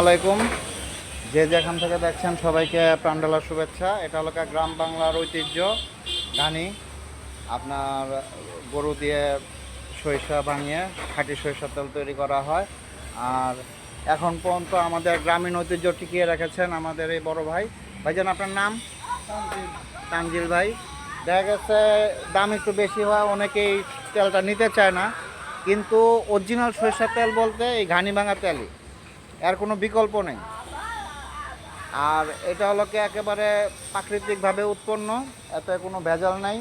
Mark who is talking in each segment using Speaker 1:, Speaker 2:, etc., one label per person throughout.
Speaker 1: আলাইকুম যে যেখান থেকে দেখছেন সবাইকে প্রাণডালা শুভেচ্ছা। এটা হলো গ্রাম বাংলার ঐতিহ্য। গানি আপনার গরু দিয়ে সরিষা ভাঙিয়ে খাঁটি সরিষা তেল তৈরি করা হয়। আর এখন পর্যন্ত আমাদের গ্রামীণ ঐতিহ্য টিকিয়ে রেখেছেন আমাদের এই বড় ভাই। ভাইজান, আপনার নাম? তানজিল ভাই। দেখা গেছে দাম একটু বেশি হয়, অনেকেই তেলটা নিতে চায় না। কিন্তু অরিজিনাল সরিষার তেল বলতে এই ঘানি ভাঙা তেলই। এর কোনো বিকল্প নেই। আর এটা হলো কি একেবারে প্রাকৃতিকভাবে উৎপন্ন, এতে কোনো ভেজাল নাই।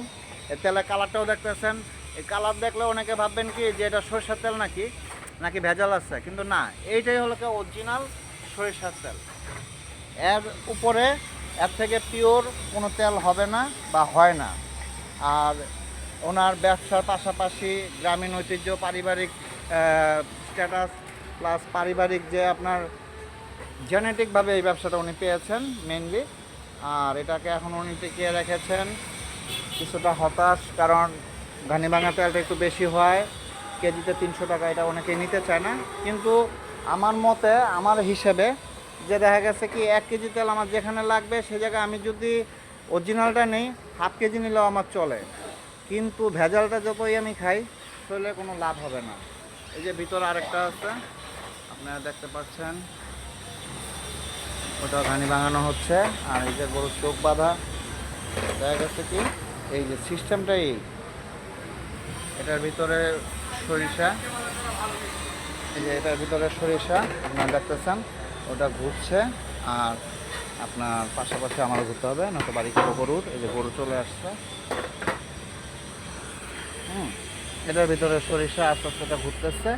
Speaker 1: তেলের কালারটাও দেখতেছেন। এই কালার দেখলে অনেকে ভাববেন কি যে এটা সরিষার তেল নাকি? নাকি ভেজাল আছে? কিন্তু না, এইটাই হলো কি অরিজিনাল সরিষার তেল। এর উপরে, এর থেকে পিওর কোনো তেল হবে না বা হয় না। আর ওনার ব্যবসার পাশাপাশি গ্রামীণ ঐতিহ্য, পারিবারিক স্ট্যাটাস প্লাস পারিবারিক যে আপনার জেনেটিকভাবে এই ব্যবসাটা উনি পেয়েছেন মেনলি আর এটাকে এখন উনি টিকিয়ে রেখেছেন কিছুটা হতাশ, কারণ ঘানিভাঙা তেলটা একটু বেশি হয়, কেজিতে তিনশো টাকা এটা অনেকে নিতে চায় না। কিন্তু আমার মতে, আমার হিসেবে যে দেখা গেছে কি, এক কেজি তেল আমার যেখানে লাগবে সে জায়গায় আমি যদি অরিজিনালটা নেই হাফ কেজি নিলেও আমার চলে। কিন্তু ভেজালটা যতই আমি খাই শরীরে কোনো লাভ হবে না। এই যে ভিতরে আরেকটা আছে। আপনারা দেখতে পাচ্ছেন, ওটা ঘানি ভাঙানো হচ্ছে, আর এই যে গরুর চোখ বাঁধা, দেখা গেছে কি, এই যে সিস্টেমটা এই, এটার ভিতরে সরিষা, এই যে এটার ভিতরে সরিষা, আপনারা দেখতেছেন, ওটা ঘুরছে, আর আপনার পাশাপাশি আমার ঘুরতে হবে, নয়তো বাড়ি থেকে গরুর, এই যে গরু চলে আসছে। হুম, এটার ভিতরে সরিষা আস্তে আস্তে ঘুরতেছে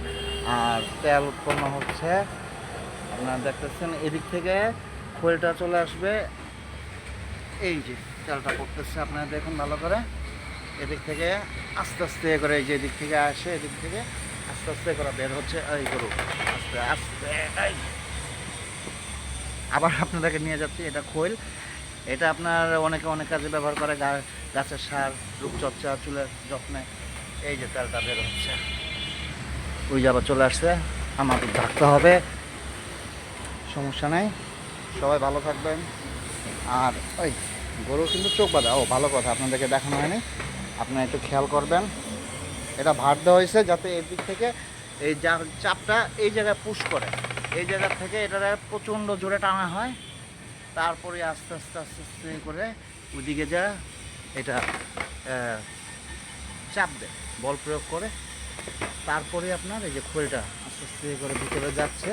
Speaker 1: আর তেল উৎপন্ন হচ্ছে। আপনারা দেখতেছেন, এদিক থেকে খোলটা চলে আসবে। এই যে তেলটা পড়তেছে, আপনারা দেখুন ভালো করে। এদিক থেকে আস্তে আস্তে করে, এই যে এদিক থেকে আসে, এদিক থেকে আস্তে আস্তে করে বের হচ্ছে এই গরু। আস্তে আস্তে। আবার আপনাদেরকে নিয়ে যাচ্ছি, এটা খোল। এটা আপনার অনেকে অনেক কাজে ব্যবহার করে গাছের সার, রূপচর্চা, চুলের যত্নে। এই যে তেলটা বের হচ্ছে। ওই যে আবার চলে আসছে। আমাদের থাকতে হবে। সমস্যা নাই। সবাই ভালো থাকবেন। আর ওই গরু কিন্তু চোখ বাঁধা। ও, ভালো কথা, আপনাদেরকে দেখানো হয়নি। আপনারা একটু খেয়াল করবেন। এটা ভাত দেওয়া হয়েছে যাতে এই দিক থেকে এই যা- চাপটা এই জায়গায় পুশ করে। এই জায়গা থেকে এটা প্রচণ্ড জোরে টানা হয়। তারপরে আস্তে আস্তে আস্তে আস্তে করে ওইদিকে যা এটা চাপ দেয়। বল প্রয়োগ করে। তারপরে আপনার এই যে খোলটা আস্তে আস্তে করে ভিতরে যাচ্ছে।